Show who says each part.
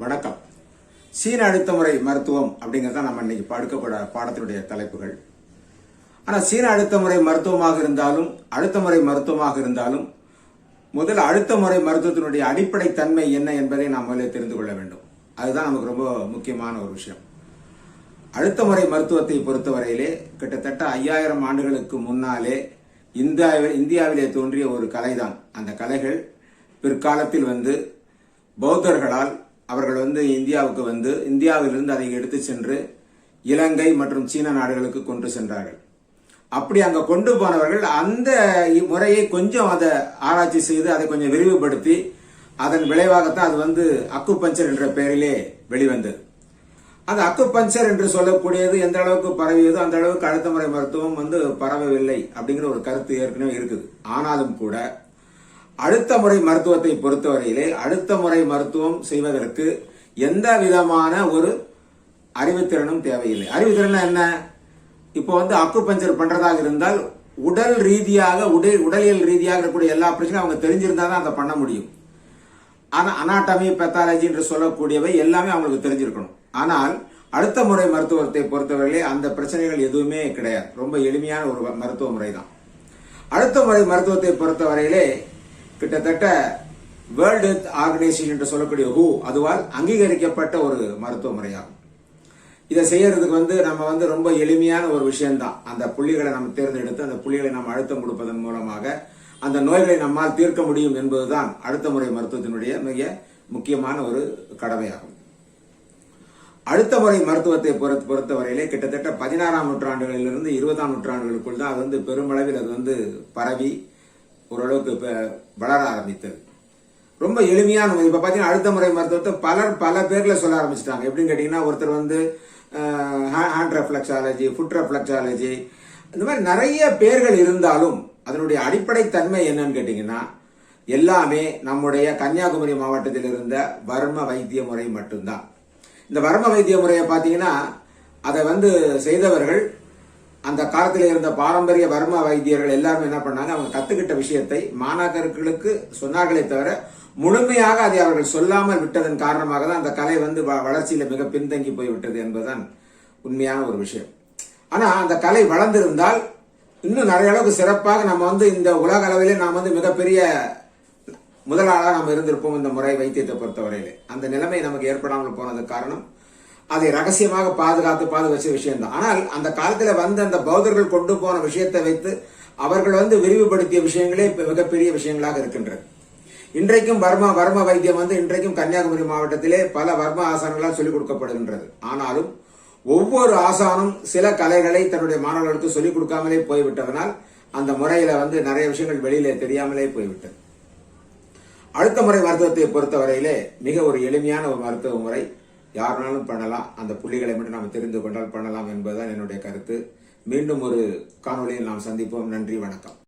Speaker 1: வணக்கம். சீன அழுத்த முறை மருத்துவம் அப்படிங்கிறது தான் நம்ம இன்னைக்கு படுக்கப்பட பாடத்தினுடைய தலைப்புகள். ஆனால் சீன அழுத்த முறை மருத்துவமாக இருந்தாலும் அழுத்த முறை மருத்துவமாக இருந்தாலும் முதல் அழுத்த முறை மருத்துவத்தினுடைய அடிப்படை தன்மை என்ன என்பதை நாம் முதலில் தெரிந்து கொள்ள வேண்டும். அதுதான் நமக்கு ரொம்ப முக்கியமான ஒரு விஷயம். அழுத்த முறை மருத்துவத்தை பொறுத்தவரையிலே கிட்டத்தட்ட ஐயாயிரம் ஆண்டுகளுக்கு முன்னாலே இந்தியாவில் இந்தியாவிலே தோன்றிய ஒரு கலைதான். அந்த கலைகள் பிற்காலத்தில் வந்து பௌத்தர்களால் அவர்கள் வந்து இந்தியாவுக்கு வந்து இந்தியாவிலிருந்து அதை எடுத்து சென்று இலங்கை மற்றும் சீன நாடுகளுக்கு கொண்டு சென்றார்கள். அப்படி அங்கே கொண்டு போனவர்கள் அந்த முறையை கொஞ்சம் அதை ஆராய்ச்சி செய்து அதை கொஞ்சம் விரிவுபடுத்தி அதன் விளைவாகத்தான் அது வந்து அக்குபஞ்சர் என்ற பெயரிலே வெளிவந்தது. அந்த அக்குபஞ்சர் என்று சொல்லக்கூடியது எந்த அளவுக்கு பரவியதோ அந்த அளவுக்கு அடுத்த முறை மருத்துவம் வந்து பரவவில்லை அப்படிங்கிற ஒரு கருத்து ஏற்கனவே இருக்குது. ஆனாலும் கூட அடுத்த முறை மருத்துவத்தை பொறுத்தவரையிலே அடுத்த முறை மருத்துவம் செய்வதற்கு எந்த விதமான ஒரு அறிவுத்திறனும் தேவையில்லை. அறிவுத்திறன் என்ன? இப்போ வந்து அக்குபஞ்சர் பண்றதாக இருந்தால் உடல் ரீதியாக உடல் உடலியல் ரீதியாக இருக்கக்கூடிய எல்லா பிரச்சனையும் அவங்க தெரிஞ்சிருந்தா தான் அதை பண்ண முடியும். ஆனால் அனாட்டமி பெத்தாலஜி என்று சொல்லக்கூடியவை எல்லாமே அவங்களுக்கு தெரிஞ்சிருக்கணும். ஆனால் அடுத்த முறை மருத்துவத்தை பொறுத்தவரையிலே அந்த பிரச்சனைகள் எதுவுமே கிடையாது. ரொம்ப எளிமையான ஒரு மருத்துவ முறை தான். அடுத்த முறை மருத்துவத்தை பொறுத்தவரையிலே கிட்டத்தட்ட வேர்ல்டு ஹெல்த் ஆர்கனைசேஷன் என்று சொல்லக்கூடிய ஹூ அதுவால் அங்கீகரிக்கப்பட்ட ஒரு மருத்துவ முறையாகும் இதை செய்யறதுக்கு வந்து நம்ம வந்து ரொம்ப எளிமையான ஒரு விஷயம்தான். அந்த புள்ளிகளை நம்ம தேர்ந்தெடுத்து அந்த புள்ளிகளை நம்ம அழுத்தம் கொடுப்பதன் மூலமாக அந்த நோய்களை நம்மால் தீர்க்க முடியும் என்பதுதான் அடுத்த முறை மருத்துவத்தினுடைய மிக முக்கியமான ஒரு கடமையாகும். அடுத்த முறை மருத்துவத்தை பொறுத்த பொறுத்தவரையிலே கிட்டத்தட்ட பதினாறாம் நூற்றாண்டுகளிலிருந்து இருபதாம் நூற்றாண்டுகளுக்குள் தான் அது வந்து பெருமளவில் அது வந்து பரவி ஓரளவுக்கு இப்போ வளர ஆரம்பித்தது. ரொம்ப எளிமையான முறை. இப்ப பாத்தீங்கன்னா அடுத்த முறை மருத்துவத்தை பலர் பல பேர்ல சொல்ல ஆரம்பிச்சிட்டாங்க. எப்படின்னு கேட்டீங்கன்னா ஒருத்தர் வந்து ஹேண்ட் ரெஃப்ளெக்ஸாலஜி ஃபுட் ரெஃப்ளெக்ஸாலஜி இந்த மாதிரி நிறைய பேர்கள் இருந்தாலும் அதனுடைய அடிப்படை தன்மை என்னன்னு கேட்டீங்கன்னா எல்லாமே நம்முடைய கன்னியாகுமரி மாவட்டத்தில் இருந்த வர்ம வைத்திய முறை மட்டும்தான். இந்த வர்ம வைத்திய முறையை பார்த்தீங்கன்னா அதை வந்து செய்தவர்கள் அந்த காலத்தில் இருந்த பாரம்பரிய வர்ம வைத்தியர்கள் எல்லாரும் என்ன பண்ணாங்க? அவங்க கத்துக்கிட்ட விஷயத்தை மாணாக்கர்களுக்கு சொன்னார்களே தவிர முழுமையாக அதை அவர்கள் சொல்லாமல் விட்டதன் காரணமாக தான் அந்த கலை வந்து வ- வளர்ச்சியில மிக பின்தங்கி போய்விட்டது என்பதுதான் உண்மையான ஒரு விஷயம். ஆனா அந்த கலை வளர்ந்திருந்தால் இன்னும் நிறைய அளவுக்கு சிறப்பாக நம்ம வந்து இந்த உலக அளவிலே நாம் வந்து மிகப்பெரிய முதலாளாக நாம் இருந்திருப்போம் இந்த முறை வைத்தியத்தை பொறுத்தவரையிலே. அந்த நிலைமை நமக்கு ஏற்படாமல் போனது காரணம் அதை ரகசியமாக பாதுகாத்து பாதுகாச்ச விஷயம்தான். ஆனால் அந்த காலத்தில் வந்து அந்த பௌத்தர்கள் கொண்டு போன விஷயத்தை வைத்து அவர்கள் வந்து விரிவுபடுத்திய விஷயங்களே மிகப்பெரிய விஷயங்களாக இருக்கின்றது. இன்றைக்கும் வர்ம வர்ம வைத்தியம் வந்து இன்றைக்கும் கன்னியாகுமரி மாவட்டத்திலே பல வர்ம ஆசான்களால் சொல்லிக் கொடுக்கப்படுகின்றது. ஆனாலும் ஒவ்வொரு ஆசானும் சில கலைகளை தன்னுடைய மாணவர்களுக்கு சொல்லிக் கொடுக்காமலே போய்விட்டதனால் அந்த முறையில வந்து நிறைய விஷயங்கள் வெளியிலே தெரியாமலே போய்விட்டது. அடுத்த முறை மருத்துவத்தை பொறுத்தவரையிலே மிக ஒரு எளிமையான ஒரு மருத்துவ முறை யாருனாலும் பண்ணலாம். அந்த புள்ளிகளை மட்டும் நாம் தெரிந்து கொண்டால் பண்ணலாம் என்பதுதான் என்னுடைய கருத்து. மீண்டும் ஒரு காணொலியில் நாம் சந்திப்போம். நன்றி வணக்கம்.